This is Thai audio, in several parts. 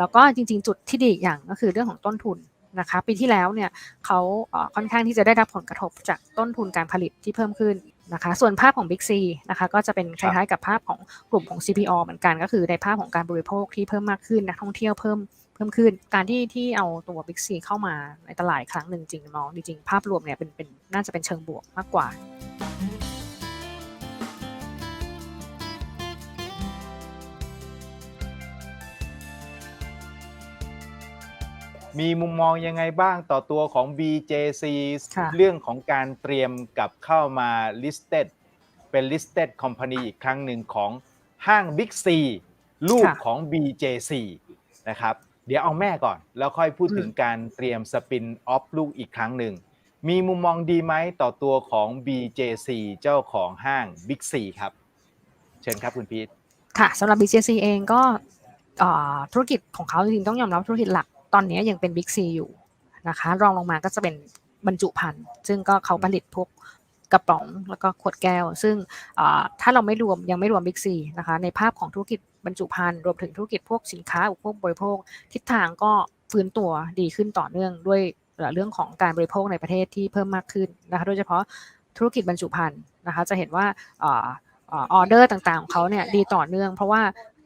แล้วก็จริง ๆ จุดที่ดีอีกอย่างก็คือเรื่องของต้นทุนนะคะปีที่แล้วเนี่ยเขาค่อนข้างที่จะได้รับผลกระทบจากต้นทุนการผลิตที่เพิ่มขึ้นนะคะส่วนภาพของ Big C นะคะก็จะเป็นคล้ายๆกับภาพของกลุ่มของ CPO เหมือนกันก็คือในภาพของการบริโภคที่เพิ่มมากขึ้นนักท่องเที่ยวเพิ่มเพิ่มขึ้น การที่ที่เอาตัว Big C เข้ามาในตลาดครั้งหนึ่งจริงมองจริงๆภาพรวมเนี่ยเป็นเป็นน่าจะเป็นเชิงบวกมากกว่า มีมุมมองยังไงบ้างต่อตัวของ BJC ค่ะเรื่องของการเตรียมกลับเข้ามา listed เป็น listed company อีกครั้งหนึ่งของห้าง Big C ลูกค่ะของ BJC นะครับ เดี๋ยวเอาแม่ก่อน แล้วค่อยพูดอืมถึงการเตรียมสปินออฟลูกอีกครั้งหนึ่ง มีมุมมองดีไหมต่อตัวของ BJC เจ้าของห้าง Big C ครับ เชิญครับคุณพีทค่ะสำหรับ BJC เองก็เอ่อธุรกิจของเขาจริงๆต้องยอมรับธุรกิจหลัก ตอนนี้ยังเป็น Big C อยู่นะคะ รองลงมาก็จะเป็นบรรจุภัณฑ์ซึ่งก็เขาผลิตพวกกระป๋องแล้วก็ขวดแก้ว ซึ่งถ้าเราไม่รวมยังไม่รวม Big C นะคะในภาพของธุรกิจบรรจุภัณฑ์รวมถึงธุรกิจพวกสินค้าอุปโภคบริโภค ทิศทางก็ฟื้นตัวดีขึ้นต่อเนื่องด้วยเรื่องของการบริโภคในประเทศที่เพิ่มมากขึ้นนะคะโดยเฉพาะธุรกิจบรรจุภัณฑ์นะคะจะเห็นว่าออเดอร์ต่างๆของเขาเนี่ยดีต่อเนื่อง เพราะว่า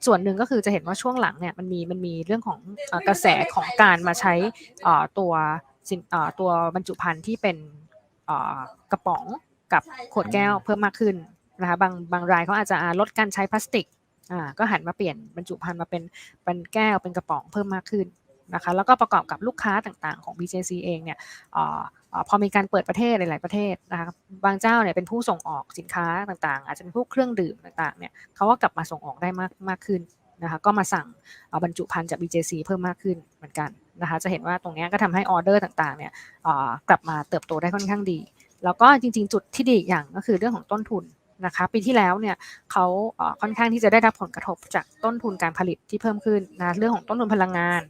ส่วนหนึ่งก็คือจะเห็นว่าช่วงหลังเนี่ยมันมีมันมีเรื่องของเอ่อกระแสของการมาใช้เอ่อตัวสินเอ่อตัวบรรจุภัณฑ์ที่เป็นเอ่อกระป๋องกับขวดแก้วเพิ่มมากขึ้นนะคะบางบางรายเขาอาจจะอ่าลดการใช้พลาสติกอ่าก็หันมาเปลี่ยนบรรจุภัณฑ์มาเป็นเป็นแก้วเป็นกระป๋องเพิ่มมากขึ้นนะคะแล้วก็ประกอบกับลูกค้าต่างๆของ BJC เองเนี่ยเอ่อเอ่อ พอมีการเปิดประเทศหลาย ๆ ประเทศนะคะบางเจ้าเนี่ยเป็นผู้ส่งออกสินค้าต่าง ๆ อาจจะเป็นพวกเครื่องดื่มต่าง ๆ เนี่ยเขาก็กลับมาส่งออกได้มากมากขึ้นนะคะก็มาสั่งเอาบรรจุภัณฑ์จาก BJC เพิ่มมากขึ้นเหมือนกันนะคะจะเห็นว่าตรงนี้ก็ทำให้ออเดอร์ต่าง ๆ เนี่ยกลับมาเติบโตได้ค่อนข้างดี แล้วก็จริง ๆ จุดที่ดีอีกอย่างก็คือเรื่องของต้นทุนนะคะปีที่แล้วเนี่ยเขาค่อนข้างที่จะได้รับผลกระทบจากต้นทุนการผลิตที่เพิ่มขึ้นนะเรื่องของต้นทุนพลังงาน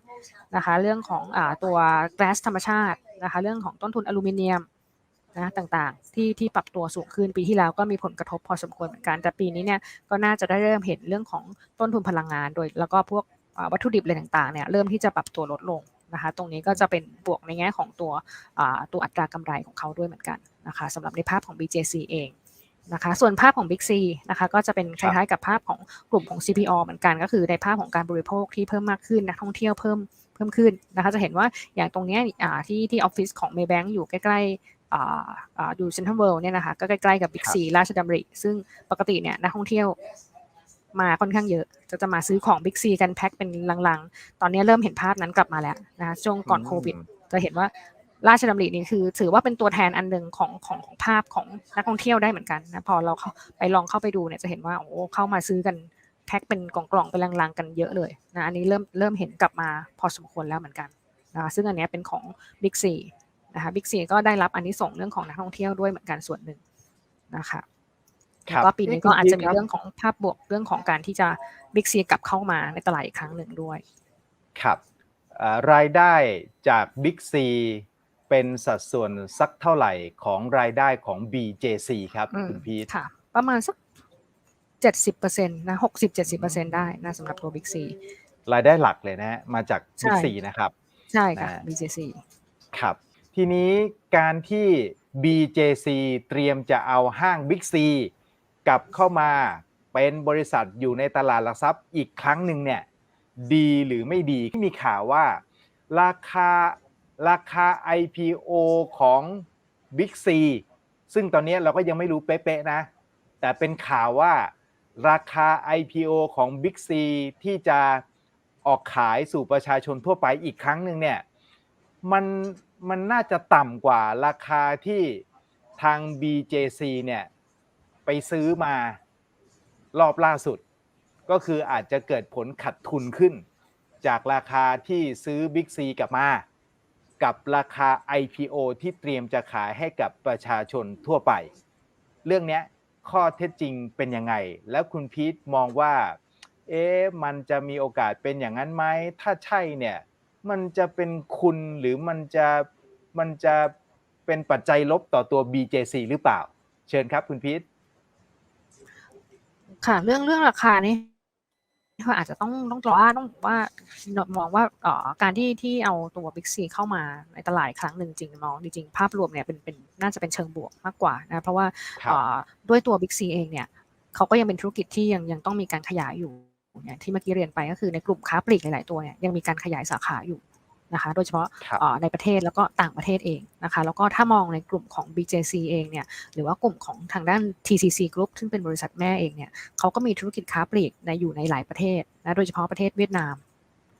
นะคะเรื่องของอตัวแก๊สธรรมชาติ นะคะเรื่องของต้นทุนอลูมิเนียมนะต่างๆ ที่ที่ปรับตัวสูงขึ้นปีที่แล้วก็มีผลกระทบพอสมควรเหมือนกัน แต่ปีนี้เนี่ยก็น่าจะได้เริ่มเห็นเรื่องของต้นทุนพลังงานโดย แล้วก็พวกวัตถุดิบอะไรต่างๆเนี่ยเริ่มที่จะปรับตัวลดลงนะคะตรงนี้ก็จะเป็นบวกในแง่ของตัวอ่าตัวอัตรากำไรของเขาด้วยเหมือนกันนะคะสำหรับในภาพของ BJC เองนะคะส่วนภาพของ Big C นะคะก็จะเป็นคล้ายๆกับภาพของกลุ่มของ CPO เหมือนกัน ก็คือในภาพของการบริโภคที่เพิ่มมากขึ้นนักท่องเที่ยวเพิ่ม เพิ่มขึ้นนะคะจะเห็นว่าอย่างตรงเนี้ยอ่าที่ที่ออฟฟิศของ Maybank อยู่ใกล้ๆอ่าอ่าอยู่เซ็นทรัลเวิลด์เนี่ยนะคะก็ใกล้ๆกับ Big ครับ C ราชดำริ ซึ่งปกติเนี่ยนักท่องเที่ยวมาค่อนข้างเยอะ จะจะมาซื้อของ Big C กันแพ็คเป็นลังๆ ตอนนี้เริ่มเห็นภาพนั้นกลับมาแล้วนะคะช่วงก่อนโควิด จะเห็นว่าราชดำรินี่คือ ถือว่าเป็นตัวแทนอันหนึ่งของของของภาพของนักท่องเที่ยวได้เหมือนกันนะพอเราเข้าไปลองเข้าไปดูเนี่ยจะเห็นว่าโอ้เข้ามาซื้อกัน แพ็คเป็นกล่องๆเป็นลังๆกันเยอะเลยนะอันนี้เริ่มเริ่มเห็นกลับมาพอสมควรแล้วเหมือนกันนะคะซึ่งอันเนี้ยเป็นของ Big C นะคะ Big C ก็ได้รับอันนี้ส่งส์เรื่องของนักท่องเที่ยวด้วยเหมือนกันส่วนหนึ่งนะคะคแล้วรับก็ปีนี้ก็อาจจะมีเอ๊ะคุณพีทครับเรื่องของภาพบวกเรื่องของการที่จะ Big C กลับเข้ามาในตลาดอีกครั้งหนึ่งด้วย ครับเอ่อรายได้จาก Big C เป็นสัดส่วนสักเท่าไหร่ของรายได้ของ BJC ครับอืมคุณพีทค่ะประมาณสัก เจ็ดสิบเปอร์เซ็นต์นะหกสิบเจ็ดสิบเปอร์เซ็นได้นะสำหรับตัว Big C รายได้หลักเลยนะฮะมาจากใช่ Big C นะครับ ใช่ค่ะอ่า BJC ครับ ทีนี้การที่ BJC เตรียมจะเอาห้าง Big C กลับเข้ามาเป็นบริษัทอยู่ในตลาดหลักทรัพย์อีกครั้งหนึ่งเนี่ยดีหรือไม่ดีมีข่าวว่า ราคาราคา IPO ของ Big C ซึ่งตอนนี้เราก็ยังไม่รู้เป๊ะๆนะ แต่เป็นข่าวว่า ราคา IPO ของ Big C ที่จะออกขายสู่ประชาชนทั่วไปอีกครั้งหนึ่งเนี่ยมันมันน่าจะต่ำกว่าราคาที่ทาง BJC เนี่ยไปซื้อมารอบล่าสุด ก็คืออาจจะเกิดผลขัดทุนขึ้น จากราคาที่ซื้อ Big C กลับมา กับราคา IPO ที่เตรียมจะขายให้กับประชาชนทั่วไป เรื่องนี้ ข้อเท็จจริงเป็นยังไง แล้วคุณพีทมองว่า เอ๊ะมันจะมีโอกาสเป็นอย่างนั้นไหมถ้าใช่เนี่ยมันจะเป็นคุณหรือมันจะมันจะเป็นปัจจัยลบต่อตัว BJC หรือเปล่า เชิญครับคุณพีทค่ะ เรื่องเรื่องราคานี่ ก็อาจจะต้องต้องรอว่าต้องว่ามองว่าเอ่อการที่ที่เอาตัวบิ๊กซีเข้ามาในตลาดอีกครั้งหนึ่งจริงมองจริงๆภาพรวมเนี่ยเป็นเป็นน่าจะเป็นเชิงบวกมากกว่านะเพราะว่าครับเอ่อด้วยตัวบิ๊กซีเองเนี่ยเขาก็ยังเป็นธุรกิจที่ยังยังต้องมีการขยายอยู่อย่างที่เมื่อกี้เรียนไปก็คือในกลุ่มค้าปลีกหลาย ๆ ตัวเนี่ยยังมีการขยายสาขาอยู่ นะคะ โดยเฉพาะครับเอ่อในประเทศแล้วก็ต่างประเทศเองนะคะ แล้วก็ถ้ามองในกลุ่มของ BJC เองเนี่ย หรือว่ากลุ่มของทางด้าน TCC Group ซึ่งเป็นบริษัทแม่เองเนี่ยเขาก็มีธุรกิจค้าปลีกในอยู่ในหลายประเทศนะโดยเฉพาะประเทศเวียดนาม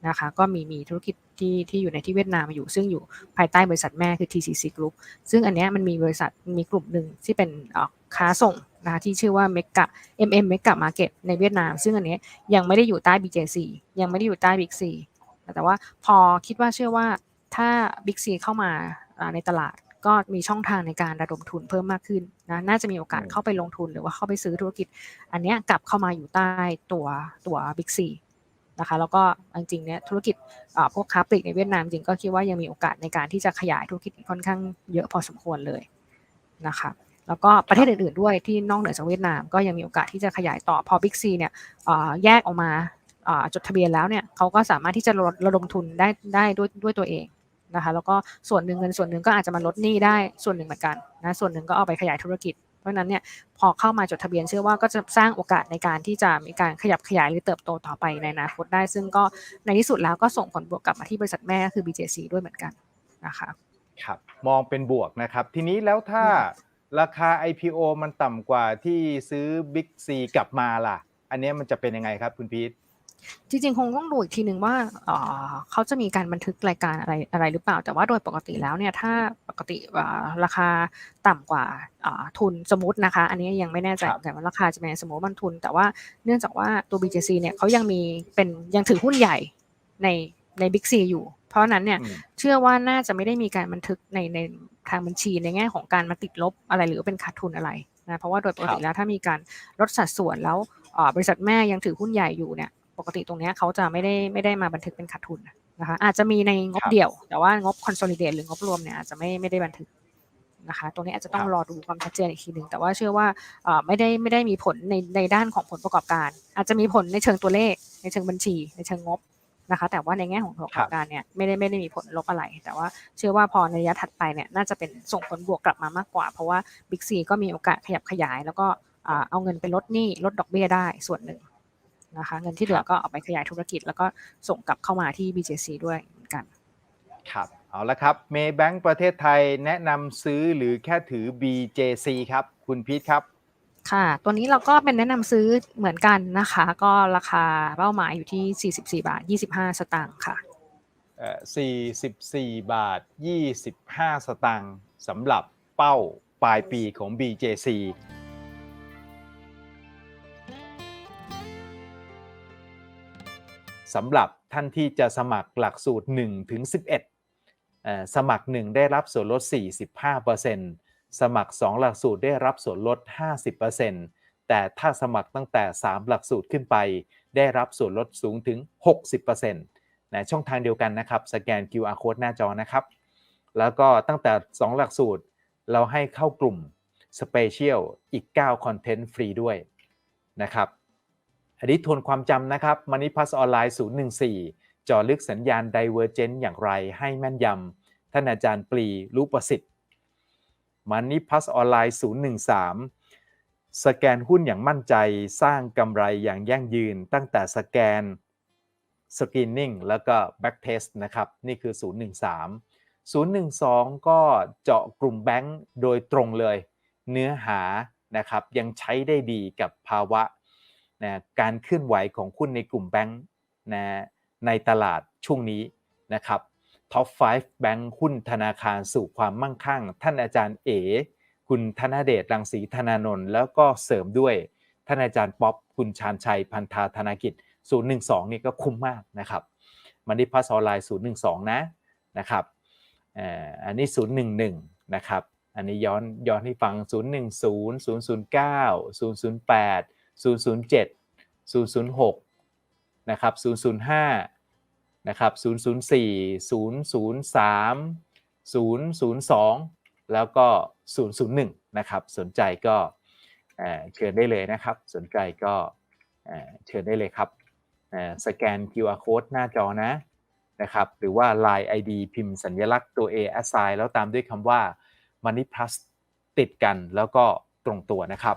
นะคะก็มีมีธุรกิจที่ที่อยู่ในที่เวียดนามอยู่ ซึ่งอยู่ภายใต้บริษัทแม่คือ TCC Group ซึ่งอันเนี้ยมันมีบริษัทมีกลุ่มหนึ่งที่เป็นเอ่อค้าส่งนะคะที่ชื่อว่า Mega MM Mega Market ในเวียดนาม ซึ่งอันเนี้ยยังไม่ได้อยู่ใต้ BJC ยังไม่ได้อยู่ใต้ Big C แต่ว่าพอคิดว่าเชื่อว่าถ้า Big C เข้ามาอ่าในตลาดก็มีช่องทางในการระดมทุนเพิ่มมากขึ้นนะน่าจะมีโอกาสอืมเข้าไปลงทุนหรือว่าเข้าไปซื้อธุรกิจ อันเนี้ยกลับเข้ามาอยู่ใต้ตัวตัว Big C นะคะแล้วก็จริงๆเนี่ยธุรกิจอ่าพวกค้าปลีกในเวียดนามจริงก็คิดว่ายังมีโอกาสในการที่จะขยายธุรกิจค่อนข้างเยอะพอสมควรเลยนะคะแล้วก็ประเทศอื่นๆด้วยที่นอกเหนือจากเวียดนามก็ยังมีโอกาสที่จะขยายต่อพอ Big C เนี่ยอ่าแยกออกมาอ่า จดทะเบียนแล้วเนี่ยเขาก็สามารถที่จะระระดมทุนได้ได้ด้วยด้วยตัวเองนะคะแล้วก็ส่วนหนึ่งเงินส่วนหนึ่งก็อาจจะมาลดหนี้ได้ส่วนหนึ่งเหมือนกันนะส่วนหนึ่งก็เอาไปขยายธุรกิจ เพราะนั้นเนี่ยพอเข้ามาจดทะเบียนเชื่อว่าก็จะสร้างโอกาสในการที่จะมีการขยับขยายหรือเติบโตต่อไปในอนาคตได้ ซึ่งก็ในที่สุดแล้วก็ส่งผลบวกกลับมาที่บริษัทแม่ก็คือ BJC ด้วยเหมือนกันนะคะครับมองเป็นบวกนะครับ ทีนี้แล้วถ้าราคา IPO มันต่ำกว่าที่ซื้อ Big C กลับมาล่ะ อันนี้มันจะเป็นยังไงครับคุณพีท จริงๆ คงต้องดูอีกทีหนึ่งว่าเอ่อเขาจะมีการบันทึกรายการอะไรอะไรหรือเปล่า แต่ว่าโดยปกติแล้วเนี่ยถ้าปกติเอ่อราคาต่ำกว่าเอ่อทุนสมมตินะคะ อันนี้ยังไม่แน่ใจครับแต่ว่าราคาจะเป็นสมมติว่ามันทุน แต่ว่าเนื่องจากว่าตัว BJC เนี่ยเขายังมีเป็นยังถือหุ้นใหญ่ในใน Big C อยู่ เพราะฉะนั้นเนี่ยอืมเชื่อว่าน่าจะไม่ได้มีการบันทึกในในทางบัญชีในแง่ของการมาติดลบอะไรหรือว่าเป็นขาดทุนอะไรนะเพราะว่าโดยปกติครับแล้วถ้ามีการลดสัดส่วนแล้วเอ่อบริษัทแม่ยังถือหุ้นใหญ่อยู่เนี่ย ปกติตรงเนี้ยเขาจะไม่ได้ไม่ได้มาบันทึกเป็นขาดทุนนะคะอาจจะมีในงบครับเดี่ยว แต่ว่างบ consolidate หรืองบรวมเนี่ยอาจจะไม่ไม่ได้บันทึกนะคะตรงนี้อาจจะต้องครับรอดูความชัดเจนอีกทีหนึ่งแต่ว่าเชื่อว่าเอ่อไม่ได้ไม่ได้มีผลในในด้านของผลประกอบการ อาจจะมีผลในเชิงตัวเลข ในเชิงบัญชี ในเชิงงบนะคะแต่ว่าในแง่ของผลประกอบการเนี่ยไม่ได้ไม่ได้มีผลลบอะไร แต่ว่าเชื่อว่าพอในระยะถัดไปเนี่ยน่าจะเป็นส่งผลบวกกลับมามากกว่า เพราะว่าบิ๊กซีก็มีโอกาสขยับขยาย แล้วก็อ่าเอาเงินไปลดหนี้ลดดอกเบี้ยได้ส่วนหนึ่ง นะคะ เงินที่เหลือก็เอาไปขยายธุรกิจ แล้วก็ส่งกลับเข้ามาที่ BJC ด้วยเหมือนกันครับเอาละครับเมย์แบงก์ประเทศไทยแนะนำซื้อหรือแค่ถือ BJC ครับคุณพีทครับค่ะ ตัวนี้เราก็เป็นแนะนำซื้อเหมือนกันนะคะ ก็ราคาเป้าหมายอยู่ที่ 44 บาท 25 สตางค์ค่ะเอ่อ44 บาท 25 สตางค์สำหรับเป้าปลายปีของ BJC สำหรับท่านที่จะสมัครหลักสูตร1ถึง11เอ่อสมัคร 1 ได้รับส่วนลด 45%สมัคร 2 หลักสูตรได้รับส่วนลด 50%แต่ถ้าสมัครตั้งแต่ 3 หลักสูตรขึ้นไป ได้รับส่วนลดสูงถึง 60%นะช่องทางเดียวกันนะครับ สแกน QR code หน้าจอนะครับ แล้วก็ตั้งแต่ 2 หลักสูตรเราให้เข้ากลุ่ม Special อีก 9 คอนเทนต์ฟรีด้วยนะครับ อันนี้ทวนความจำนะครับ Money Plus ออนไลน์ 014เจอลึกสัญญาณ Divergent อย่างไรให้แม่นยำท่านอาจารย์ปลีรู้ประสิทธิ์ Money Plus ออนไลน์ 013 สแกนหุ้นอย่างมั่นใจสร้างกำไรอย่างยั่งยืน ตั้งแต่สแกน Screening แล้วก็ Backtest นะครับ นี่คือ 013 012 ก็เจาะกลุ่มแบงก์โดยตรงเลย เนื้อหานะครับยังใช้ได้ดีกับภาวะ นะการเคลื่อนไหวของหุ้นในกลุ่มแบงก์นะในตลาดช่วงนี้นะครับท็อป 5 แบงก์หุ้นธนาคารสู่ความมั่งคั่ง ท่านอาจารย์เอ คุณธนเดชรังสีธนานนท์แล้วก็เสริมด้วย ท่านอาจารย์ป๊อปคุณชาญชัยพันธาธนากิจ 012 นี่ก็คุ้มมากนะครับมันดิพัสออนไลน์ 012 นะนะครับอันนี้ 011 นะครับ อันนี้ย้อนย้อนให้ฟัง 010 009 008 007 006นะครับ005นะครับ004 003 002 แล้วก็ 001นะครับสนใจก็เเชิญได้เลยนะครับ สนใจก็เเชิญได้เลยครับอ่าสแกน QR code หน้าจอนะนะครับหรือว่า Line ID พิมพ์สัญลักษณ์ตัว A assign แล้วตามด้วยคำว่า Money Plus ติดกันแล้วก็ตรงตัวนะครับ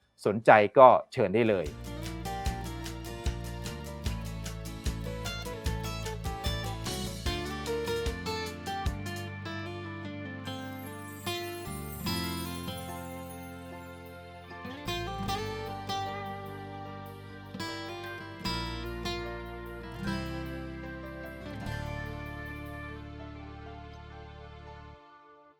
สนใจก็เชิญได้เลย